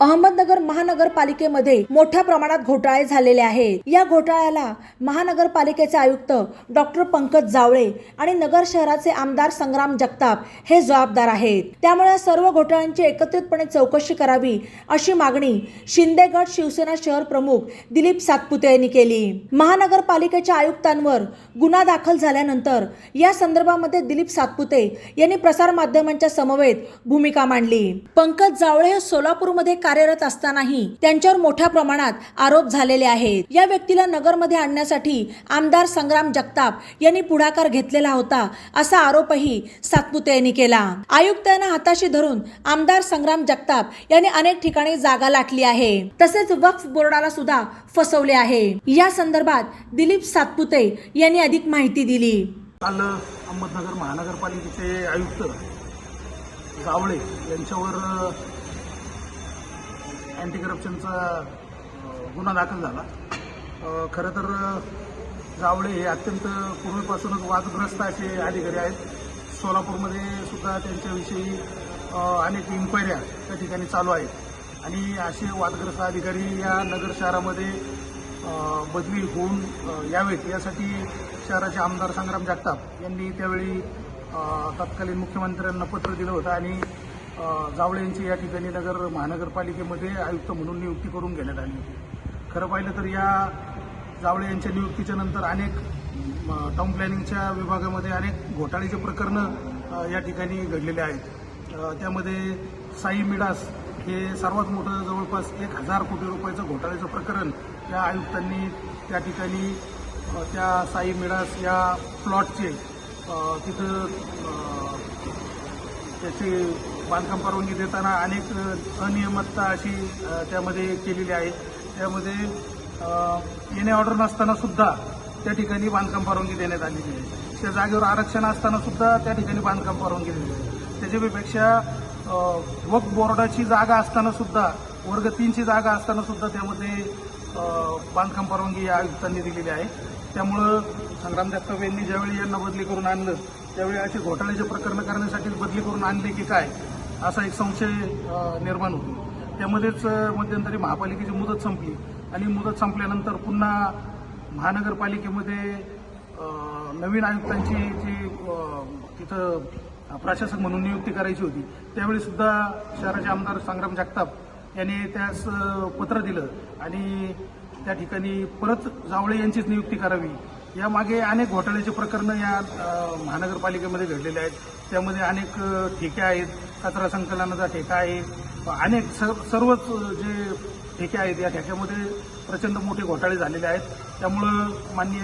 अहमदनगर महानगरपालिकेमध्ये मोठ्या प्रमाणात घोटाळे झालेले आहेत. या घोटाळ्याला महानगरपालिकेचे आयुक्त डॉक्टर पंकज जावळे आणि नगर शहराचे आमदार संग्राम जगताप हे जबाबदार आहेत. त्यामुळे सर्व घोटाळ्यांची एकत्रितपणे चौकशी करावी अशी मागणी शिंदेगड शिवसेना शहर प्रमुख दिलीप सातपुते यांनी केली. महानगरपालिकेच्या आयुक्तांवर गुन्हा दाखल झाल्यानंतर या संदर्भामध्ये दिलीप सातपुते यांनी प्रसारमाध्यमांच्या समवेत भूमिका मांडली. पंकज जावळे हे सोलापूरमध्ये कार्यरत असतानाही त्यांच्यावर मोठ्या प्रमाणात आरोप झालेले आहेत. या व्यक्तीला नगरमध्ये आणण्यासाठी आमदार संग्राम जगताप यांनी पुढाकार घेतलेला होता असा आरोपही सातपुते यांनी केला. आयुक्तांना हाताशी धरून आमदार संग्राम जगताप यांनी अनेक ठिकाणी जागा लाटली आहे. तसेच वक्फ बोर्डाला सुद्धा फसवले आहे. या संदर्भात दिलीप सातपुते यांनी अधिक माहिती दिली. काल अहमदनगर महानगरपालिकेचे आयुक्त जावळे यांच्यावर अँटी करप्शनचा गुन्हा दाखल झाला. खरं तर जावळे हे अत्यंत पूर्वीपासूनच वादग्रस्त असे अधिकारी आहेत. सोलापूरमध्ये सुद्धा त्यांच्याविषयी अनेक इन्क्वायऱ्या त्या ठिकाणी चालू आहेत. आणि असे वादग्रस्त अधिकारी या नगर शहरामध्ये बदली होऊन यावेत. यासाठी शहराचे आमदार संग्राम जगताप यांनी त्यावेळी तत्कालीन मुख्यमंत्र्यांना पत्र दिलं होतं. आणि जावळे यांची या ठिकाणी नगर महानगरपालिकेमध्ये आयुक्त म्हणून नियुक्ती करून घेण्यात आली होती. खरं पाहिलं तर या जावळे यांच्या नियुक्तीच्या नंतर अनेक टाऊन प्लॅनिंगच्या विभागामध्ये अनेक घोटाळ्याचे प्रकरणं या ठिकाणी घडलेले आहेत. त्यामध्ये साई मिडास हे सर्वात मोठं जवळपास एक हजार कोटी रुपयाचं घोटाळ्याचं प्रकरण या आयुक्तांनी त्या ठिकाणी त्या साई मिडास या प्लॉटचे तिथं त्याची बांधकाम परवानगी देताना अनेक अनियमितता अशी त्यामध्ये केलेली आहे. त्यामध्ये येणे ऑर्डर नसताना सुद्धा त्या ठिकाणी बांधकाम परवानगी देण्यात आलेली आहे. त्या जागेवर आरक्षण असताना सुद्धा त्या ठिकाणी बांधकाम परवानगी दिलेली आहे. त्याच्यापेक्षा वक वक्फ बोर्डाची जागा असताना सुद्धा वर्ग तीनची जागा असताना सुद्धा त्यामध्ये बांधकाम परवानगी या आयुक्तांनी दिलेली आहे. त्यामुळं संग्राम जगताप यांनी ज्यावेळी यांना बदली करून आणलं त्यावेळी अशी घोटाळ्याचे प्रकरण करण्यासाठी बदली करून आणले की काय असा एक संशय निर्माण होतो. त्यामध्येच मध्यंतरी महापालिकेची मुदत संपली आणि मुदत संपल्यानंतर पुन्हा महानगरपालिकेमध्ये नवीन आयुक्तांची जी तिथं प्रशासक म्हणून नियुक्ती करायची होती त्यावेळी सुद्धा शहराचे आमदार संग्राम जगताप यांनी त्यास पत्र दिलं आणि त्या ठिकाणी परत जावळे यांचीच नियुक्ती करावी यामागे अनेक घोटाळ्याचे प्रकरणं या महानगरपालिकेमध्ये घडलेले आहेत. त्यामध्ये अनेक ठेके आहेत. कचरा संकलनाचा ठेका आहे. अनेक सर्व सर्वच जे ठेके आहेत या ठेक्यामध्ये प्रचंड मोठे घोटाळे झालेले आहेत. त्यामुळं माननीय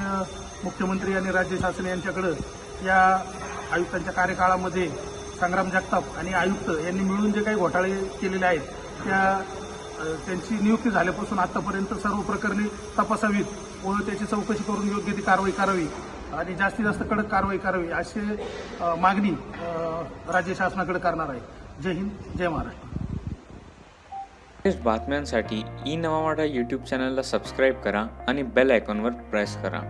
मुख्यमंत्री आणि राज्य शासन यांच्याकडं या आयुक्तांच्या कार्यकाळामध्ये संग्राम जगताप आणि आयुक्त यांनी मिळून जे काही घोटाळे केलेले आहेत त्या त्यांची नियुक्ती झाल्यापासून आतापर्यंत सर्व प्रकरणे तपासावीत व त्याची चौकशी करून योग्य ती कारवाई करावी आणि जास्तीत जास्त कडक कारवाई करावी अशी मागणी राज्य शासनाकडे करणार आहे. जय हिंद जय महाराष्ट्र. लेटेस्ट बातम्यांसाठी ई नवा यूट्यूब चॅनलला सबस्क्राईब करा आणि बेल आयकॉनवर प्रेस करा.